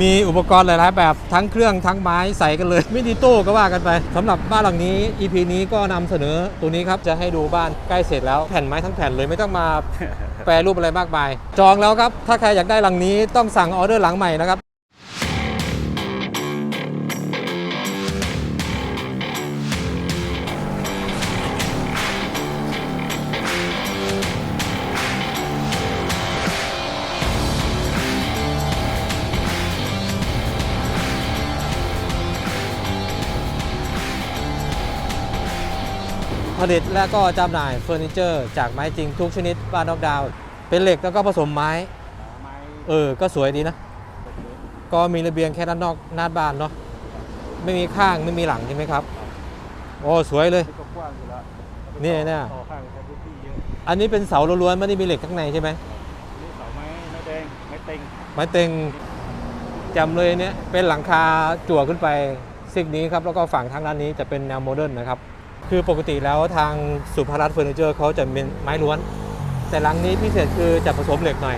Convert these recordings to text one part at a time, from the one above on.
มีอุปกรณ์หลาย ๆ แบบทั้งเครื่องทั้งไม้ใส่กันเลย ไม่ดีตู้ก็ว่ากันไปสำหรับบ้านหลังนี้ EP นี้ก็นำเสนอตัวนี้ครับจะให้ดูบ้านใกล้เสร็จแล้วแผ่นไม้ทั้งแผ่นเลยไม่ต้องมาแปรรูปอะไรมากมาย จองแล้วครับ ถ้าใครอยากได้หลังนี้ต้องสั่งออเดอร์หลังใหม่นะครับ ผลิตและก็จำหน่ายเฟอร์นิเจอร์ จากไม้จริงทุกชนิดบ้านนอกดาวน์เป็นเหล็กแล้วก็ผสมไม้ ไม้เออ ก็สวยดีนะ ก็มีระเบียงแค่ด้านนอกหน้าบ้านเนาะ ไม่มีข้างไม่มีหลังใช่ไหมครับ โอ้สวยเลยที่ก็กว้างอยู่แล้วนี่เนี่ย ต่อข้างใช้พื้นที่เยอะอันนี้เป็นเสาล้วนๆไม่ได้มีเหล็กข้างในใช่ไหม นี่เสาไม้ไม้แดงไม้เต็งไม้เต็งจำเลยเนี่ยเป็นหลังคาจั่วขึ้นไปซิกนี้ครับแล้วก็ฝั่งทางด้านนี้จะเป็นแนวโมเดิร์นนะครับ คือปกติแล้วทางสุภารัตน์เฟอร์นิเจอร์เขาจะเป็นไม้ล้วน แต่หลังนี้พิเศษคือจะผสมเหล็กหน่อย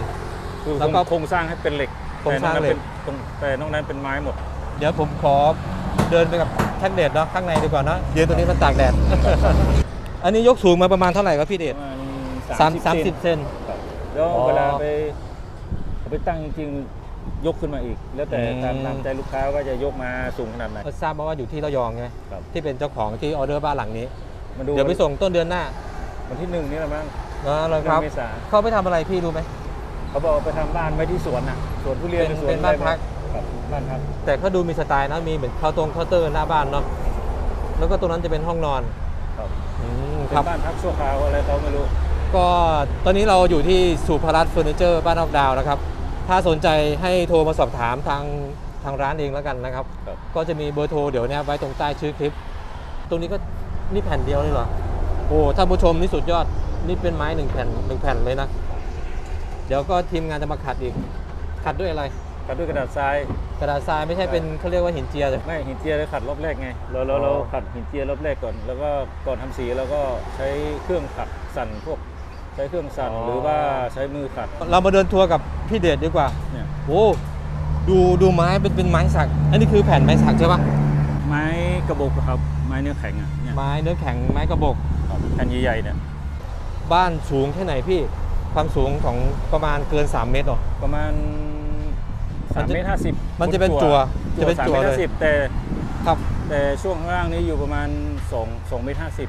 คือแล้วก็โครงสร้างให้เป็นเหล็กโครงสร้างเหล็ก แต่นอกนั้นเป็นตรงแต่นอกนั้นเป็นไม้หมด เดี๋ยวผมขอเดินไปกับแท่นเดดเนาะข้างในดีกว่าเนาะยืนตรงนี้มันตากแดด อันนี้ยกสูงมาประมาณเท่าไหร่ครับพี่เดชประมาณสามสามเซสินบเซนครับแล้วอ๋อเวลาไปเอาไปตั้งจริงๆ ยกขึ้นมาอีก แล้วแต่อืมตามตามใจลูกค้าว่าจะยกมาสูงขนาดไหน ทราบมาว่าอยู่ที่ระยองไงครับ ที่เป็นเจ้าของที่ออเดอร์บ้านหลังนี้ มาดูเดี๋ยวไปส่งต้นเดือนหน้าวันที่หนึ่งนี่แหละมั้งนะเลยครับหนึ่งเมษาเขาไปทำอะไรพี่รู้ไหม เขาบอกว่าไปทำบ้านไว้ที่สวนน่ะสวนทุเรียนเป็นหรือสวนเป็นบ้านพัก ครับบ้านพักแต่เขาดูมีสไตล์นะมีเหมือนเคาน์ตรงเคาน์เตอร์หน้าบ้านเนาะแล้วก็ตรงนั้นจะเป็นห้องนอนครับอืมเป็ครับ นบ้านพักชั่วคราวอะไรเขาไม่รู้ก็ตอนนี้เราอยู่ที่สุภรัตน์เฟอร์นิเจอร์บ้านนอกดาวน์นะครับ ถ้าสนใจให้โทรมาสอบถามทางทางร้านเองแล้วกันนะครับ ครับ ก็จะมีเบอร์โทรเดี๋ยวเนี้ไว้ตรงใต้ชื่อคลิป ตรงนี้ก็นี่แผ่นเดียวเลยเหรอ โอ้ท่านผู้ชมนี่สุดยอด นี่เป็นไม้หนึ่งแผ่นหนึ่งแผ่นเลยนะ เดี๋ยวก็ทีมงานจะมาขัดอีก ขัดด้วยอะไร ขัดด้วยกระดาษทราย กระดาษทรายไม่ใช่เป็นเขาเรียกว่าหินเจียเลย ไม่หินเจียเราขัดรอบแรกไง เราเราอ๋อ เราขัดหินเจียรอบแรกก่อน แล้วก็ก่อนทำสีเราก็ใช้เครื่องขัดสั่นพวก ใช้เครื่องสั่นหรือว่าใช้มือขัดเรามาเดินทัวร์กับพี่เดชดีกว่าเนี่ยโอ้ดูดูไม้เป็นเป็นไม้สัก อันนี้คือแผ่นไม้สักใช่ปะไม้กระบอกครับไม้เนื้อแข็งอะเนี่ยไม้เนื้อแข็งไม้กระบอก ครับแผ่นใหญ่ๆเนี่ยบ้านสูงแค่ไหนพี่ ความสูงของประมาณเกิน 3 เมตรหรอ ประมาณมัน3จะเมตรห้าสิบมันจะเป็นจั่วจะเป็นจั่วสามเมตรเลย ห้าสิบแต่ครับ แต่ช่วงข้างล่างนี้อยู่ประมาณ2 2เมตรห้าสิบ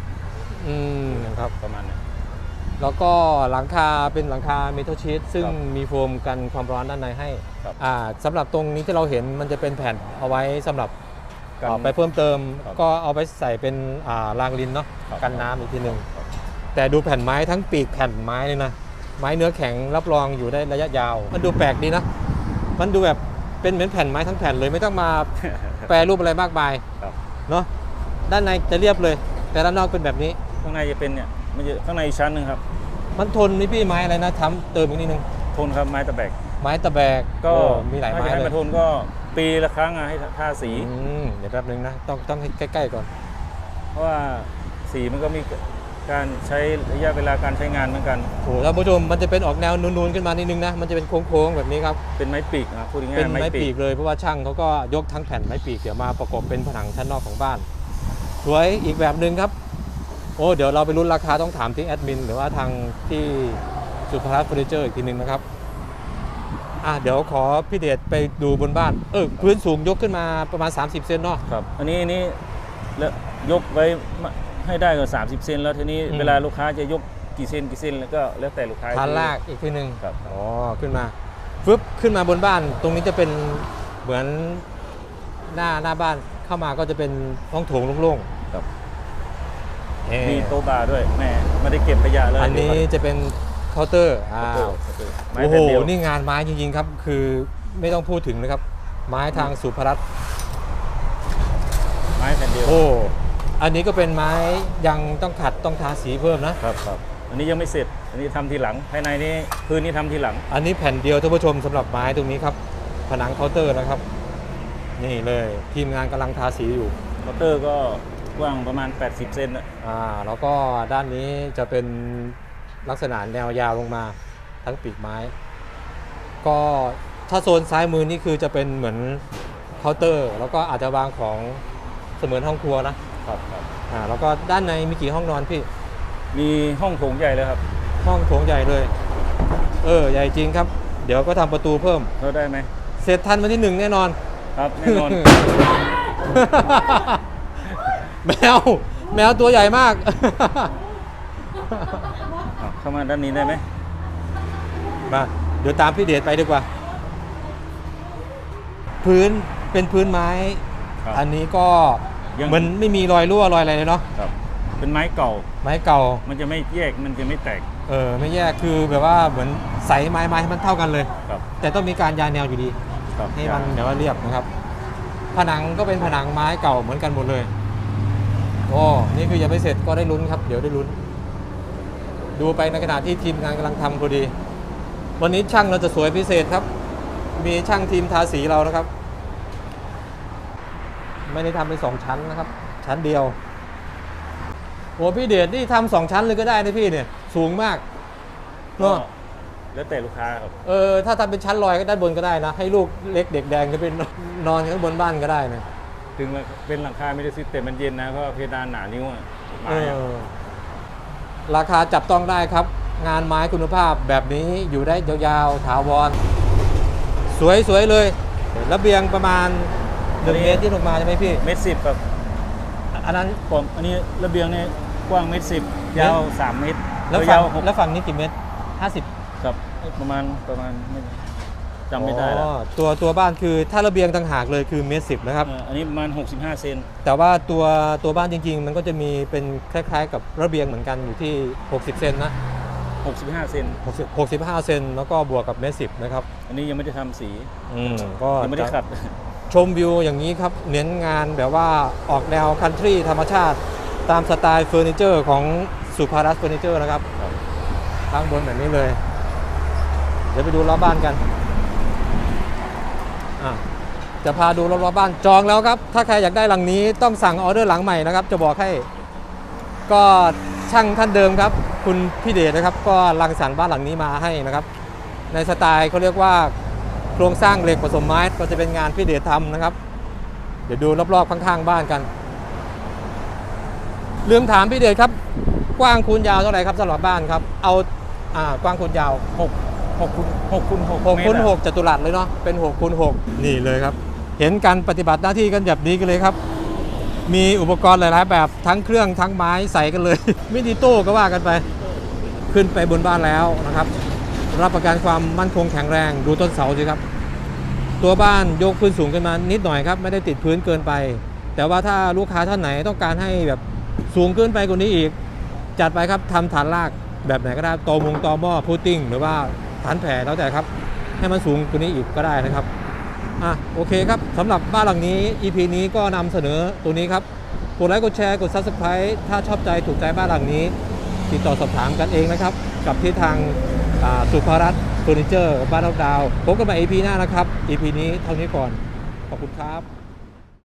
อืมครับ ประมาณนี้ แล้วก็หลังคาเป็นหลังคาเมทัลชีตซึ่งครับมีโฟมกันความร้อนด้านในให้ครับ อ่าสำหรับตรงนี้ที่เราเห็นมันจะเป็นแผ่นเอาไว้สำหรับกัน อ่าไปเพิ่มเติม ครับก็เอาไปใส่เป็นอ่ารางลินเนาะครับ กันน้ำอีกทีหนึ่งครับแต่ดูแผ่นไม้ทั้งปีกแผ่นไม้เลยนะไม้เนื้อแข็งรับรองอยู่ได้ระยะยาว มันดูแปลกดีนะมันดูแบบเป็นเหมือนแผ่นไม้ทั้งแผ่นเลยไม่ต้องมา แปรรูปอะไรมากมายครับ เนาะด้านในจะเรียบเลย แต่ด้านนอกเป็นแบบนี้ข้างในจะเป็นเนี่ย มันจะข้างในอีกชั้นหนึ่งครับมันทนนี่พี่ไม้อะไรนะทำเติมอีกนิดนึงทนครับไม้ตะแบก ไม้ตะแบกก็โอ้มีหลายไม้ถ้จะให้เลยมาทนก็ปีละครั้งอะให้ทาสีอืมเดี๋ยวแป๊บนึงนะต้องต้องให้ใกล้ๆก่อน เพราะว่าสีมันก็มีการใช้ระยะเวลาการใช้งานเหมือนกันโอ้ท่านผู้ชมมันจะเป็นออกแนวนูนๆขึ้นมานิดนึงนะ มันจะเป็นโค้งๆแบบนี้ครับ เป็นไม้ปีกนะพูดง่ายเป็นๆไม้ปีกเลยเพราะว่าช่างเขาก็ยกทั้งแผ่นไม้ปีกเดี๋ยวมาประกบเป็นผนังชั้นนอกของบ้าน สวยอีกแบบหนึ่งครับ โอ้เดี๋ยวเราไปรุ่นราคาต้องถามที่แอดมินหรือว่าทางที่สุภาพเฟอร์นิเจอร์อีกทีหนึ่งนะครับอะเดี๋ยวขอพี่เดชไปดูบนบ้าน เออพื้นสูงยกขึ้นมาประมาณ 30 เซนเนาะ ครับ อันนี้อันนี้แล้วยกไว้ให้ได้ก็30 เซนแล้วทีนี้อืม เวลาลูกค้าจะยกกี่เซนกี่เซนแล้วก็แล้วแต่ลูกค้าฐานลากอีกทีหนึ่งครับอ๋อขึ้นมาฟึบขึ้นมาบนบ้าน ตรงนี้จะเป็นเหมือนหน้าหน้าบ้านเข้ามาก็จะเป็นห้องโถงโล่งครับๆเอ่อ มีโต๊ะบาร์ด้วยแม่ไม่ได้เก็บขยะเลยอันนี้จะเป็นเคาน์เตอร์อ้าโอ้วไม้โอ้โหแผ่นเดียวนี่งานไม้จริงๆครับ คือไม่ต้องพูดถึงนะครับ ไม้ทางสุภรัตน์ไม้แผ่นเดียวโอ้อันนี้ก็เป็นไม้ยังต้องขัดต้องทาสีเพิ่มนะครับครับอันนี้ยังไม่เสร็จ อันนี้ทำทีหลังภายในนี้พื้นนี้ทำทีหลัง อันนี้แผ่นเดียวท่านผู้ชมสำหรับไม้ตรงนี้ครับ ผนังเคาน์เตอร์นะครับ นี่เลยทีมงานกำลังทาสีอยู่เคาน์เตอร์ก็ กว้างประมาณ 80 เซนนะอ่าแล้วก็ด้านนี้จะเป็นลักษณะแนวยาวลงมาทั้งปีกไม้ ก็ถ้าโซนซ้ายมือนี่คือจะเป็นเหมือนเคาน์เตอร์ แล้วก็อาจจะวางของเสมือนห้องครัวนะครับครับอ่าแล้วก็ด้านในมีกี่ห้องนอนพี่ มีห้องโถงใหญ่เลยครับห้องโถงใหญ่เลย เออใหญ่จริงครับ เดี๋ยวก็ทำประตูเพิ่มเข้าได้ไหมเสร็จทันวันที่หนึ่งแน่นอน ครับแน่นอน แมว แมวตัวใหญ่มาก อะเข้ามาด้านนี้ได้ไหมมา เดี๋ยวตามพี่เดชไปดีกว่า พื้นเป็นพื้นไม้ ครับ อันนี้ก็ยังมันไม่มีรอยรั่วรอยอะไรเลยเนาะครับ เป็นไม้เก่า ไม้เก่า มันจะไม่แยก มันจะไม่แตก เออไม่แยกคือแบบว่าเหมือนใสไม้ไม้ให้มันเท่ากันเลย ครับ แต่ต้องมีการยาแนวอยู่ดี ครับให้มันแบบว่าเรียบนะครับ ผนังก็เป็นผนังไม้เก่าเหมือนกันหมดเลย โอ้นี่คือยังไม่เสร็จก็ได้ลุ้นครับ เดี๋ยวได้ลุ้น ดูไปในขณะที่ทีมงานกำลังทำพอดี วันนี้ช่างเราจะสวยพิเศษครับ มีช่างทีมทาสีเรานะครับ ไม่ได้ทำเป็นสองชั้นนะครับ ชั้นเดียวโอ้พี่เดชนี่ทำสองชั้นเลยก็ได้นะพี่เนี่ย สูงมากก็เนาะแล้วแต่ลูกค้าครับ เออถ้าทำเป็นชั้นลอยก็ด้านบนก็ได้นะ ให้ลูกเล็กเด็กแดงก็เป็นนอนข้างบนบ้านก็ได้นะ ถึงเป็นหลังคาไม่ได้ซิสแต่มันเย็นนะเพราะว่าเพดานหนานิ้วอะไม้เออะอราคาจับต้องได้ครับ งานไม้คุณภาพแบบนี้อยู่ได้ยาวๆถาวร สวยสวยเลยระเบียงประมาณหนึ่งเมตรที่ลงมาใช่ไหมพี่ เมตรสิบครับอันนั้น ผมอันนี้ระเบียงเนี่ยกว้างเมตรสิบยาวสามเมตรแล้วยาฝั่งวหกแล้วฝั่งนี้กี่เมตรห้าสิบ ครับประมาณประมาณไม่ จำไม่ได้แล้วตัวตัวบ้านคือถ้าระเบียงต่างหากเลยคือเมตรสิบนะครับ เอ่ออันนี้ประมาณ 65 เซนแต่ว่าตัวตัวบ้านจริง ๆ มันก็จะมีเป็นคล้ายๆ กับระเบียงเหมือนกันอยู่ที่ 60 เซนนะ65 เซน60 65 เซนแล้วก็บวกกับเมตรสิบนะครับอันนี้ยังไม่ได้ทำสีอืมก็ยังไม่ได้ขัด ชมวิวอย่างนี้ครับ เน้นงานแบบว่าออกแนวคันทรีธรรมชาติ ตามสไตล์เฟอร์นิเจอร์ของสุภารัสเฟอร์นิเจอร์นะครับ ข้างบนแบบนี้เลย เดี๋ยวไปดูรอบบ้านกันอะ จะพาดูรอบๆบ้านจองแล้วครับ ถ้าใครอยากได้หลังนี้ต้องสั่งออเดอร์หลังใหม่นะครับ จะบอกให้ ก็ช่างท่านเดิมครับ คุณพี่เดชนะครับ ก็รังสรรค์บ้านหลังนี้มาให้นะครับ ในสไตล์เขาเรียกว่าโครงสร้างเหล็กผสมไม้ก็จะเป็นงานพี่เดชทำนะครับ เดี๋ยวดูรอบๆข้างๆบ้านกัน ลืมถามพี่เดชครับ กว้างคูณยาวเท่าไหร่ครับสำหรับบ้านครับ เอาอ่ากว้างคูณยาว6 6คูณ6คูณ6 6คูณ6จัตุรัสเลยเนาะเป็น6คูณ6นี่เลยครับ เห็นการปฏิบัติหน้าที่กันแบบนี้กันเลยครับ มีอุปกรณ์หลาย ๆ แบบทั้งเครื่องทั้งไม้ใส่กันเลย มินิโต้ก็ว่ากันไป ขึ้นไปบนบ้านแล้วนะครับ รับประกันความมั่นคงแข็งแรงดูต้นเสาสิครับ ตัวบ้านยกพื้นสูงขึ้นมานิดหน่อยครับ ไม่ได้ติดพื้นเกินไป แต่ว่าถ้าลูกค้าท่านไหนต้องการให้แบบสูงขึ้นไปกว่านี้อีก จัดไปครับทำฐานรากแบบไหนก็ได้ตอมงตอหม้อพุตติ้งหรือว่า ฐานแผ่แล้วแต่ครับ ให้มันสูงกว่านี้อีกก็ได้นะครับอะโอเคครับสำหรับบ้านหลังนี้ EP นี้ก็นำเสนอตัวนี้ครับกดไลค์กดแชร์กด Subscribe ถ้าชอบใจถูกใจบ้านหลังนี้ ติดต่อสอบถามกันเองนะครับ กับที่ทางสุภารัตน์เฟอร์นิเจอร์บ้านดาวดาวพบกันใหม่ EP หน้านะครับ EP นี้เท่านี้ก่อน ขอบคุณครับ